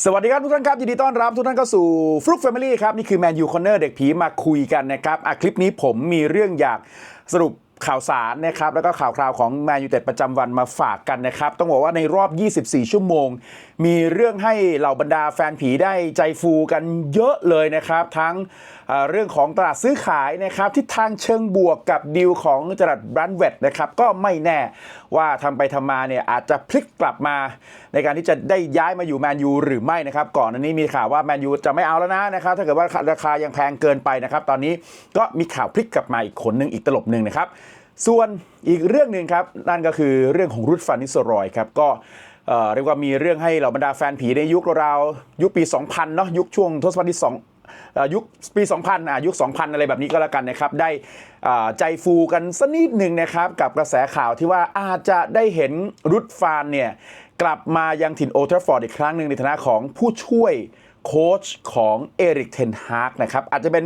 สวัสดีครับทุกท่านครับยินดีต้อนรับทุกท่านเข้าสู่ฟลุกแฟมิลี่ครับนี่คือแมนยูคอนเนอร์เด็กผีมาคุยกันนะครับอะคลิปนี้ผมมีเรื่องอยากสรุปข่าวสารนะครับแล้วก็ข่าวคราวของแมนยูเต็ดประจำวันมาฝากกันนะครับ ต้องบอกว่าในรอบ 24 ชั่วโมง มีเรื่องให้เหล่าบรรดาแฟนผีได้ใจฟูกันเยอะเลยนะครับ ทั้งเรื่องของตลาดซื้อขายนะครับทิศทางเชิงบวกกับดีลของจรัดบรันเวตนะครับก็ไม่แน่ว่าทำไปทำมาเนี่ยอาจจะพลิกกลับมา ในการที่จะได้ย้ายมาอยู่แมนยูหรือไม่นะครับก่อนอันนี้มีข่าวว่าแมนยูจะไม่เอาแล้วนะนะครับถ้าเกิดว่าราคายังแพงเกินไปนะครับตอนนี้ก็มีข่าวพลิกกลับมาอีกคนหนึ่งอีกตลบหนึ่งนะครับส่วนอีกเรื่องหนึ่งครับนั่นก็คือเรื่องของรุดฟานิสรอยครับก็เรียกว่ามีเรื่องให้เหล่าบรรดาแฟนผีในยุคราวๆยุคปี 2000 เนาะยุคช่วงทศวรรษที่สอง ยุคปี 2000อะยุค 2000 อะไรแบบนี้ก็แล้วกันนะครับ ได้ใจฟูกันสักนิดหนึ่งนะครับ กับกระแสข่าวที่ว่าอาจจะได้เห็นรุดฟานเนี่ยกลับมายังถิ่นโอเทอร์ฟอร์ดอีกครั้งหนึ่งในฐานะของผู้ช่วย โค้ชของเอริกเทนฮากนะครับอาจจะเป็น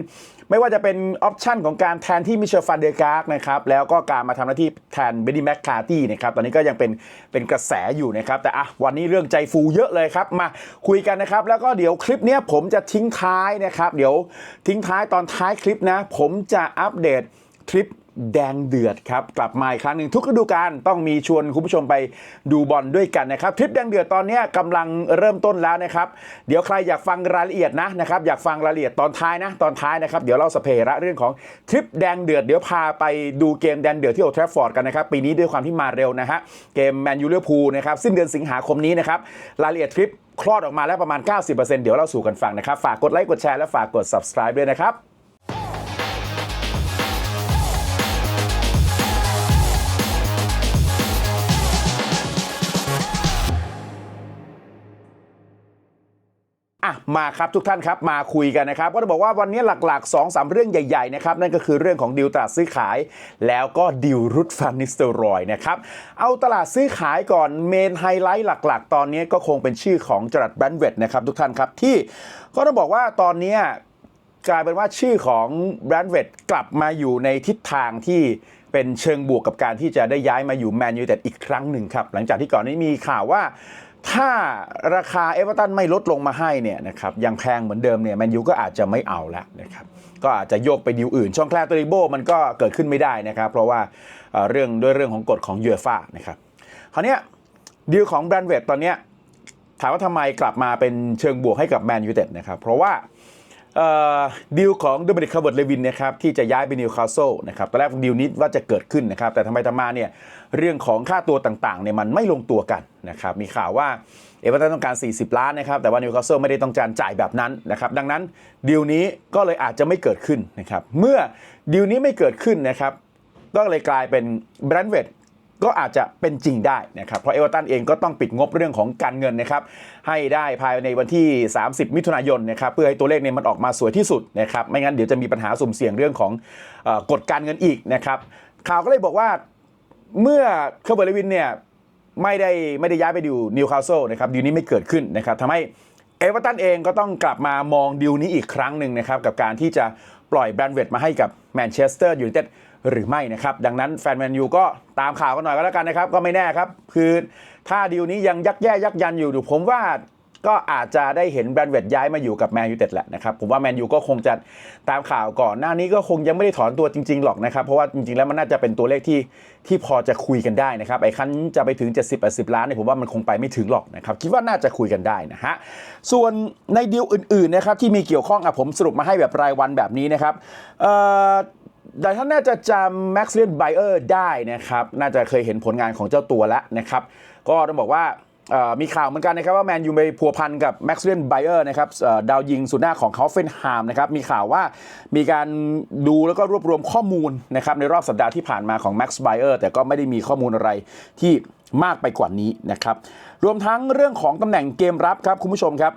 ไม่ว่าจะเป็นออปชันของการแทนที่มิเชลฟันเดการ์กนะครับแล้วก็การมาทำหน้าที่แทนเบดดี้แมคคาร์ตี้นะครับตอนนี้ก็ยังเป็นเป็นกระแสอยู่นะครับแต่อะวันนี้เรื่องใจฟูเยอะเลยครับมาคุยกันนะครับแล้วก็เดี๋ยวคลิปนี้ผมจะทิ้งท้ายนะครับเดี๋ยวทิ้งท้ายตอนท้ายคลิปนะ ผมจะอัปเดตทริป แดงเดือดครับ กลับมาอีกครั้งหนึ่งทุกฤดูกาลต้องมีชวนคุณผู้ชมไปดูบอลด้วยกันนะครับทริปแดงเดือดตอนนี้กำลังเริ่มต้นแล้วนะครับเดี๋ยวใครอยากฟังรายละเอียดนะนะครับอยากฟังรายละเอียดตอนท้ายนะตอนท้ายนะครับเดี๋ยวเราสเประเรื่องของทริปแดงเดือดเดี๋ยวพาไปดูเกมแดงเดือดที่โอทราฟอร์ดกันนะครับปีนี้ด้วยความที่มาเร็วนะฮะเกมแมนยูเลียพูลนะครับสิ้นเดือนสิงหาคมนี้นะครับรายละเอียดทริปคลอดออกมาแล้วประมาณ 90%เดี๋ยวเราสู่กันฟังนะครับ ฝากกดไลค์ กดแชร์ และฝากกด subscribe ด้วยนะครับ มาครับทุกท่านครับมาคุยกันนะครับก็จะบอกว่าวันนี้หลักๆ2อสเรื่องใหญ่ๆนะครับนั่นก็คือเรื่องของดีลตลาดซื้อขาย แล้วก็ดีลรุดฟันนิสเตอรอยนะครับเอาตลาดซื้อขายก่อนเมนไฮไลท์หลักๆ ตอนนี้ก็คงเป็นชื่อของจรัดแบรนด์เวดนะครับทุกท่านครับที่ก็ต้องบอกว่าตอนนี้กลายเป็นว่าชื่อของแบรนด์เวดกลับมาอยู่ในทิศทางที่เป็นเชิงบวกกับการที่จะได้ย้ายมาอยู่แมนยูแต่อีกครั้งหนึ่งครับหลังจากที่ก่อนนี้มีข่าวว่า ถ้าราคาเอเวอร์ตันไม่ลดลงมาให้เนี่ยนะครับยังแพงเหมือนเดิมเนี่ยแมนยูก็อาจจะไม่เอาแล้วนะครับก็อาจจะโยกไปดิวอื่น ช่องแคลตริโบมันก็เกิดขึ้นไม่ได้นะครับ เพราะว่าเรื่องด้วยเรื่องของกฎของยูเอฟ่านะครับคราวนี้ดีลของแบรนด์เวดตอนเนี้ยถามว่าทำไมกลับมาเป็นเชิงบวกให้กับแมนยูเต็ดนะครับ เพราะว่า ดีลของโดมินิกคาร์เวิร์ดเลวินนะครับที่จะย้ายไปนิวคาสเซิลนะครับตอนแรกดีลนี้ว่าจะเกิดขึ้นนะครับแต่ทำไมทำมาเนี่ยเรื่องของค่าตัวต่างๆเนี่ยมันไม่ลงตัวกันนะครับมีข่าวว่าเอเวอร์ตันต้องการ 40 ล้านนะครับแต่ว่านิวคาสเซิลไม่ได้ต้องการจ่ายแบบนั้นนะครับดังนั้นดีลนี้ก็เลยอาจจะไม่เกิดขึ้นนะครับเมื่อดีลนี้ไม่เกิดขึ้นนะครับก็เลยกลายเป็นแบรนด์เวด ก็อาจจะเป็นจริงได้นะครับ เพราะเอเวอร์ตันเองก็ต้องปิดงบเรื่องของการเงินนะครับ ให้ได้ภายในวันที่ 30 มิถุนายนนะครับ เพื่อให้ตัวเลขเนี่ยมันออกมาสวยที่สุดนะครับ ไม่งั้นเดี๋ยวจะมีปัญหาสุ่มเสี่ยงเรื่องของอกฎการเงินอีกนะครับ ข่าวก็เลยบอกว่าเมื่อเคอร์เบอร์เลวินเนี่ยไม่ได้ไม่ได้ย้ายไปดูนิวคาสเซิลนะครับดีนี้ไม่เกิดขึ้นนะครับทำให้เอเวอร์ตันเองก็ต้องกลับมามองดีลนี้อีกครั้งหนึ่งนะครับกับการที่จะปล่อยแบรนด์เวดมาให้กับแมนเชสเตอร์ยูไนเต็ด หรือไม่นะครับ ดังนั้นแฟนแมนยูก็ตามข่าวกันหน่อยก็แล้วกันนะครับ ก็ไม่แน่ครับ คือถ้าดีลนี้ยังยักแย่ยักยันอยู่ดูผมว่าก็อาจจะได้เห็นแบรนด์เวดย้ายมาอยู่กับแมนยูเต็ดแหละนะครับ ผมว่าแมนยูก็คงจะตามข่าวก่อนหน้านี้ก็คงยังไม่ได้ถอนตัวจริง ๆ หรอกนะครับ เพราะว่าจริง ๆ แล้วมันน่าจะเป็นตัวเลขที่ที่พอจะคุยกันได้นะครับ ไอ้คันจะไปถึง 70-80 ล้านเนี่ยผมว่ามันคงไปไม่ถึงหรอกนะครับ คิดว่าน่าจะคุยกันได้นะฮะ ส่วนในดีลอื่นๆนะครับที่มีเกี่ยวข้องอะผมสรุปมาให้แบบรายวันแบบนี้นะครับเอ่อ แต่ท่านน่าจะจำแม็กซ์เลียนไบเออร์ได้นะครับ น่าจะเคยเห็นผลงานของเจ้าตัวแล้วนะครับ ก็ต้องบอกว่ามีข่าวเหมือนกันนะครับว่าแมนยูไปพัวพันกับแม็กซ์เลียนไบเออร์นะครับดาวยิงสุดหน้าของเขาเฟนฮามนะครับมีข่าวว่ามีการดูแล้วก็รวบรวมข้อมูลนะครับในรอบสัปดาห์ที่ผ่านมาของแม็กซ์ไบเออร์แต่ก็ไม่ได้มีข้อมูลอะไรที่มากไปกว่านี้นะครับรวมทั้งเรื่องของตำแหน่งเกมรับครับคุณผู้ชมครับ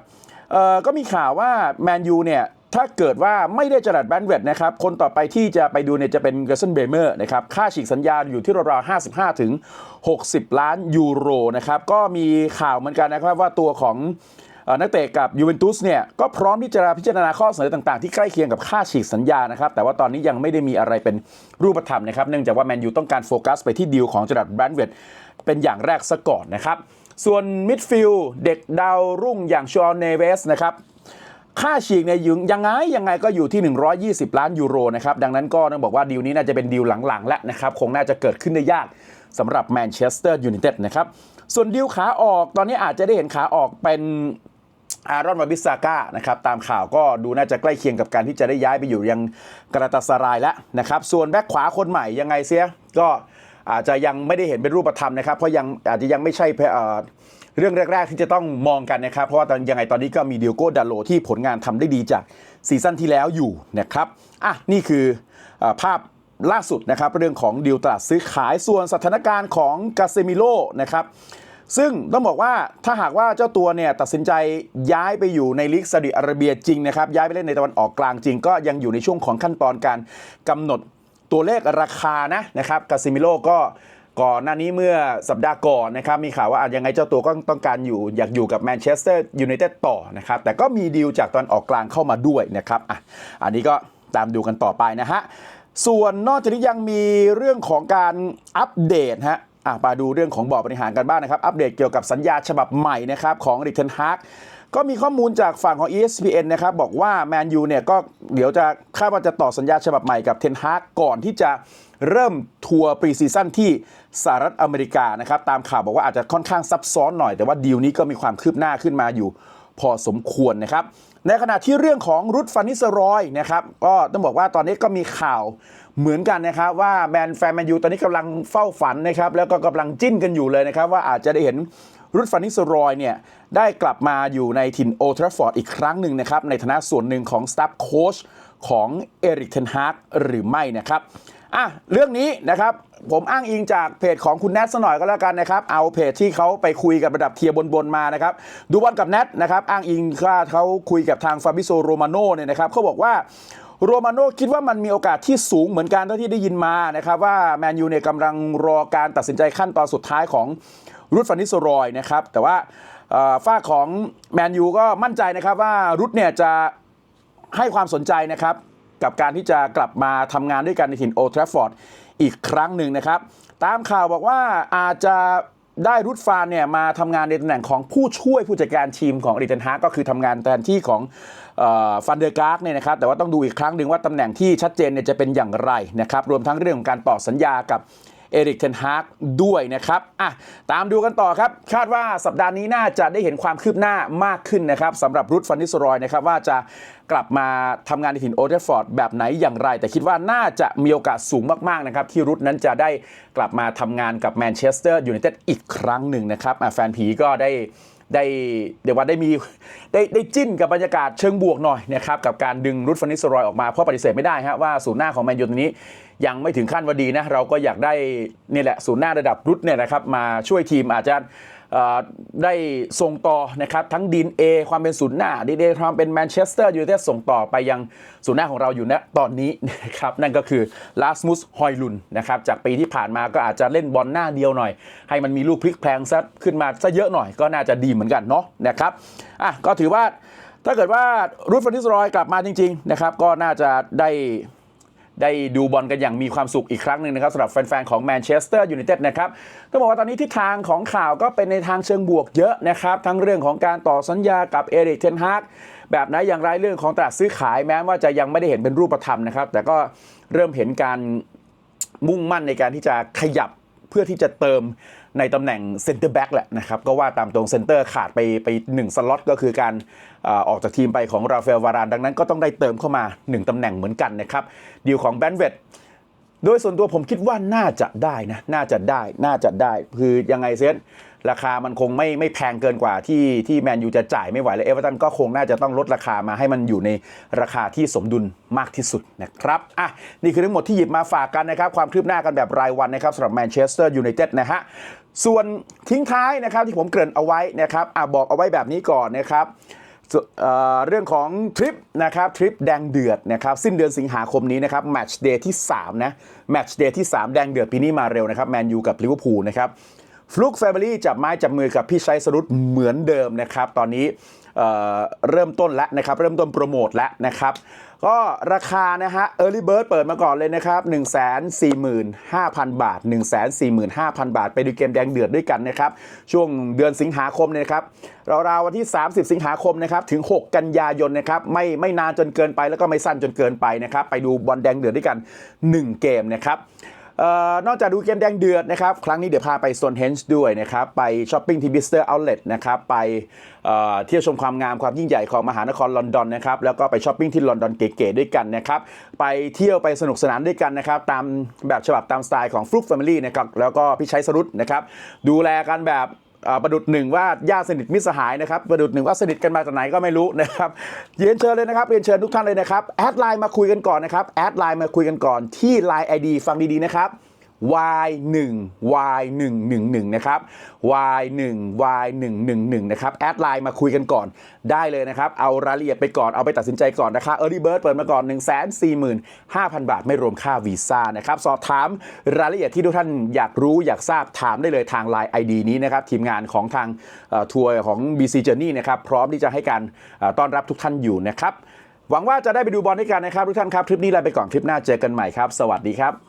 ก็มีข่าวว่าแมนยูเนี่ย ถ้าเกิดว่าไม่ได้จรัดแบนเวดนะครับ คนต่อไปที่จะไปดูเนี่ยจะเป็นเกรเซนเบเมอร์นะครับ ค่าฉีกสัญญาอยู่ที่ราวๆ55 ถึง 60 ล้านยูโรนะครับ ก็มีข่าวเหมือนกันนะครับว่าตัวของนักเตะกับยูเวนตุสเนี่ยก็พร้อมที่จะพิจารณาข้อเสนอต่างๆ ที่ใกล้เคียงกับค่าฉีกสัญญานะครับ แต่ว่าตอนนี้ยังไม่ได้มีอะไรเป็นรูปธรรมนะครับ เนื่องจากว่าแมนยูต้องการโฟกัสไปที่ดีลของจรัดแบนด์เวดเป็นอย่างแรกซะก่อนนะครับส่วนมิดฟิลด์เด็กดาวรุ่งอย่างชอเนเวสนะครับ ค่าฉีกเนี่ยยังยังไงยังไงก็อยู่ที่ 120 ล้านยูโรนะครับ ดังนั้นก็ต้องบอกว่าดีลนี้น่าจะเป็นดีลหลังๆ แล้วนะครับ คงน่าจะเกิดขึ้นได้ยากสำหรับแมนเชสเตอร์ยูไนเต็ดนะครับ ส่วนดีลขาออกตอนนี้อาจจะได้เห็นขาออกเป็นอารอนวาบิสซาก้านะครับตามข่าวก็ดูน่าจะใกล้เคียงกับการที่จะได้ย้ายไปอยู่ยังกราตาสรายแล้วนะครับ ส่วนแบ็คขวาคนใหม่ยังไงเสียก็ อาจจะยังไม่ได้เห็นเป็นรูปธรรมนะครับ เพราะยังอาจจะยังไม่ใช่เรื่องแรก ๆ ที่จะต้องมองกันนะครับ เพราะว่าตอนยังไงตอนนี้ก็มีเดียโก้ดาโลที่ผลงานทำได้ดีจากซีซั่นที่แล้วอยู่นะครับอะนี่คืออภาพล่าสุดนะครับ เรื่องของดีลตลาดซื้อขายส่วนสถานการณ์ของกาเซมิโลนะครับซึ่งต้องบอกว่าถ้าหากว่าเจ้าตัวเนี่ยตัดสินใจย้ายไปอยู่ในลีกซาอุดิอาระเบียจริงนะครับย้ายไปเล่นในตะวันออกกลางจริง ก็ยังอยู่ในช่วงของขั้นตอนการกำหนด ตัวเลขราคานะนะครับกาซิมิโลก็ก่อนหน้านี้เมื่อสัปดาห์ก่อนนะครับมีข่าวว่าอาจยังไงเจ้าตัวก็ต้องการอยู่อยากอยู่กับแมนเชสเตอร์ยูไนเต็ดต่อนะครับแต่ก็มีดีลจากตอนออกกลางเข้ามาด้วยนะครับอะอันนี้ก็ตามดูกันต่อไปนะฮะส่วนนอกจากนี้ยังมีเรื่องของการอัปเดตฮะอะมาดูเรื่องของบอร์ดบริหารกันบ้างนะครับ อัปเดตเกี่ยวกับสัญญาฉบับใหม่นะครับของริ c เทนฮาก ก็มีข้อมูลจากฝั่งของ ESPN นะครับ บอกว่าแมนยูเนี่ยก็เดี๋ยวจะคาดว่าจะต่อสัญญาฉบับใหม่กับเทนฮากก่อนที่จะเริ่มทัวร์ปรีซีซั่นที่สหรัฐอเมริกานะครับ ตามข่าวบอกว่าอาจจะค่อนข้างซับซ้อนหน่อย แต่ว่าดีลนี้ก็มีความคืบหน้าขึ้นมาอยู่พอสมควรนะครับ ในขณะที่เรื่องของรุดฟานิสรอยนะครับ ก็ต้องบอกว่าตอนนี้ก็มีข่าวเหมือนกันนะครับว่าแมนแฟนแมนยูตอนนี้กำลังเฝ้าฝันนะครับ แล้วก็กำลังจิ้นกันอยู่เลยนะครับ ว่าอาจจะได้เห็น รุดฟานิสรอยเนี่ยได้กลับมาอยู่ในถิ่นโอทราฟอร์ดอีกครั้งหนึ่งนะครับ ในฐานะส่วนหนึ่งของสตาฟโค้ชของเอริกเทนฮากหรือไม่นะครับอะเรื่องนี้นะครับผมอ้างอิงจากเพจของคุณแนทสหน่อยก็แล้วกันนะครับ เอาเพจที่เขาไปคุยกับระดับเทียร์บนๆมานะครับ ดูบอลกับแนทนะครับ อ้างอิงว่าเขาคุยกับทางฟาบิโซโรมาโน่เนี่ยนะครับเขาบอกว่าโรมาโน่คิดว่ามันมีโอกาสที่สูงเหมือนกันเท่าที่ได้ยินมานะครับ ว่าแมนยูเนี่ยกำลังรอการตัดสินใจขั้นตอนสุดท้ายของ รุดฟานิสโรอยนะครับ แต่ว่าฝ้าของแมนยูก็มั่นใจนะครับว่ารุดเนี่ยจะให้ความสนใจนะครับ กับการที่จะกลับมาทำงานด้วยกันในถิ่นโอทราฟอร์ดอีกครั้งหนึ่งนะครับ ตามข่าวบอกว่าอาจจะได้รุดฟานเนี่ยมาทำงานในตำแหน่งของผู้ช่วยผู้จัดการทีมของอริเทนฮาก็คือทำงานแทนที่ของฟันเดอร์การ์กเนี่ยนะครับแต่ว่าต้องดูอีกครั้งหนึ่งว่าตำแหน่งที่ชัดเจนเนี่ยจะเป็นอย่างไรนะครับรวมทั้งเรื่องของการต่อสัญญากับ เอริกเทนฮากด้วยนะครับอะตามดูกันต่อครับ คาดว่าสัปดาห์นี้น่าจะได้เห็นความคืบหน้ามากขึ้นนะครับสำหรับรุดฟันนิสรอยนะครับว่าจะกลับมาทำงานในถิ่นโอเทฟอร์ดแบบไหนอย่างไร แต่คิดว่าน่าจะมีโอกาสสูงมากๆนะครับที่รุดนั้นจะได้กลับมาทำงานกับแมนเชสเตอร์ยูไนเต็ดอีกครั้งหนึ่งนะครับแฟนผีก็ได้ ได้เดี๋ยวว่าได้มีได้ได้จิ้นกับบรรยากาศเชิงบวกหน่อยนะครับกับการดึงรุดฟานิสรอยออกมาเพราะปฏิเสธไม่ได้ฮะว่าศูนย์หน้าของแมนยูตัวนี้ยังไม่ถึงขั้นว่าดีนะเราก็อยากได้นี่แหละศูนย์หน้าระดับรุดเนี่ยนะครับมาช่วยทีมอาจจะ ได้ส่งต่อนะครับทั้งดีนเอความเป็นศูนย์หน้าดีเอความเป็นแมนเชสเตอร์ยูไนเต็ดส่งต่อไปยังศูนย์หน้าของเราอยู่ณตอนนี้นะครับนั่นก็คือลาสมุสฮอยลุนนะครับจากปีที่ผ่านมาก็อาจจะเล่นบอลหน้าเดียวหน่อย ให้มันมีลูกพลิกแพลงซะขึ้นมาซะเยอะหน่อยก็น่าจะดีเหมือนกันเนาะนะครับอะก็ถือว่าถ้าเกิดว่ารูดฟันนิสรอยกลับมาจริงๆนะครับก็น่าจะได้ ได้ดูบอลกันอย่างมีความสุขอีกครั้งหนึ่งนะครับสำหรับแฟนๆของแมนเชสเตอร์ยูไนเต็ดนะครับต้องบอกว่าตอนนี้ทิศทางของข่าวก็เป็นในทางเชิงบวกเยอะนะครับ ทั้งเรื่องของการต่อสัญญากับเอริกเทนฮากแบบไหนอย่างไรเรื่องของตลาดซื้อขายแม้ว่าจะยังไม่ได้เห็นเป็นรูปธรรมนะครับ แต่ก็เริ่มเห็นการมุ่งมั่นในการที่จะขยับ เพื่อที่จะเติมในตำแหน่งเซนเตอร์แบ็กแหละนะครับ ก็ว่าตามตรงเซนเตอร์ขาดไปไปหนึ่งสล็อตก็คือการออออกจากทีมไปของราฟาเอลวาราน ดังนั้นก็ต้องได้เติมเข้ามา 1ตำแหน่งเหมือนกันนะครับดีลของแบนเวตโดยส่วนตัวผมคิดว่าน่าจะได้นะ น่าจะได้ น่าจะได้ คือยังไงเซน ราคามันคงไม่ไม่แพงเกินกว่าที่ที่แมนยูจะจ่ายไม่ไหวแล้วเอเวอร์ตันก็คงน่าจะต้องลดราคามาให้มันอยู่ในราคาที่สมดุลมากที่สุดนะครับอะนี่คือทั้งหมดที่หยิบมาฝากกันนะครับ ความคืบหน้ากันแบบรายวันนะครับสำหรับแมนเชสเตอร์ยูไนเต็ดนะฮะส่วนทิ้งท้ายนะครับที่ผมเกริ่นเอาไว้นะครับอะบอกเอาไว้แบบนี้ก่อนนะครับเอ่อเรื่องของทริปนะครับทริปแดงเดือดนะครับสิ้นเดือนสิงหาคมนี้นะครับแมตช์เดย์ที่3นะแมตช์เดย์ที่ 3 แดงเดือดปีนี้มาเร็วนะครับแมนยูกับลิเวอร์พูลนะครับ ฟลุกแฟมิลี่จับไม้จับมือกับพี่ชัยสรุตเหมือนเดิมนะครับ ตอนนี้เเริ่มต้นแล้วนะครับ เริ่มต้นโปรโมทแล้วนะครับ ก็ราคานะฮะ Early Bird เปิดมาก่อนเลยนะครับ 145,000 บาท 145,000 บาท ไปดูเกมแดงเดือดด้วยกันนะครับ ช่วงเดือนสิงหาคมเนี่ยนะครับราวๆวันที่ 30 สิงหาคมนะครับถึง 6 กันยายนนะครับไม่ไม่นานจนเกินไปแล้วก็ไม่สั้นจนเกินไปนะครับ ไปดูบอลแดงเดือดด้วยกัน 1 เกมนะครับ นอกจากดูเกมแดงเดือดนะครับ ครั้งนี้เดี๋ยวพาไปโซนเฮนส์ด้วยนะครับ ไปช้อปปิ้งที่บิสเตอร์เอาท์เล็ตนะครับ ไปเที่ยวชมความงามความยิ่งใหญ่ของมหานครลอนดอนนะครับ แล้วก็ไปช้อปปิ้งที่ลอนดอนเก๋ๆด้วยกันนะครับ ไปเที่ยวไปสนุกสนานด้วยกันนะครับ ตามแบบฉบับตามสไตล์ของฟลุ๊กแฟมิลี่นะครับ แล้วก็พี่ชัยสรุตนะครับ ดูแลกันแบบ ประดุดหนึ่งว่าญาติสนิทมิตรสหายนะครับประดุดหนึ่งว่าสนิทกันมาจากไหนก็ไม่รู้นะครับเรียนเชิญเลยนะครับเรียนเชิญทุกท่านเลยนะครับแอดไลน์มาคุยกันก่อนนะครับแอดไลน์มาคุยกันก่อนที่ไลน์ไอดีฟังดีๆนะครับ Y1 Y111 นะครับ Y1 Y111 นะครับแอดไลน์มาคุยกันก่อนได้เลยนะครับ เอารายละเอียดไปก่อนเอาไปตัดสินใจก่อนนะคะ Early Bird เปิดมาก่อน 145,000 บาท ไม่รวมค่าวีซ่านะครับ สอบถามรายละเอียดที่ทุกท่านอยากรู้อยากทราบถามได้เลยทาง Line ID นี้นะครับ ทีมงานของทางทัวร์ของ BC Journey นะครับพร้อมที่จะให้การต้อนรับทุกท่านอยู่นะครับหวังว่าจะได้ไปดูบอลด้วยกันนะครับทุกท่านครับคลิปนี้ลาไปก่อนคลิปหน้าเจอกันใหม่ครับ สวัสดีครับ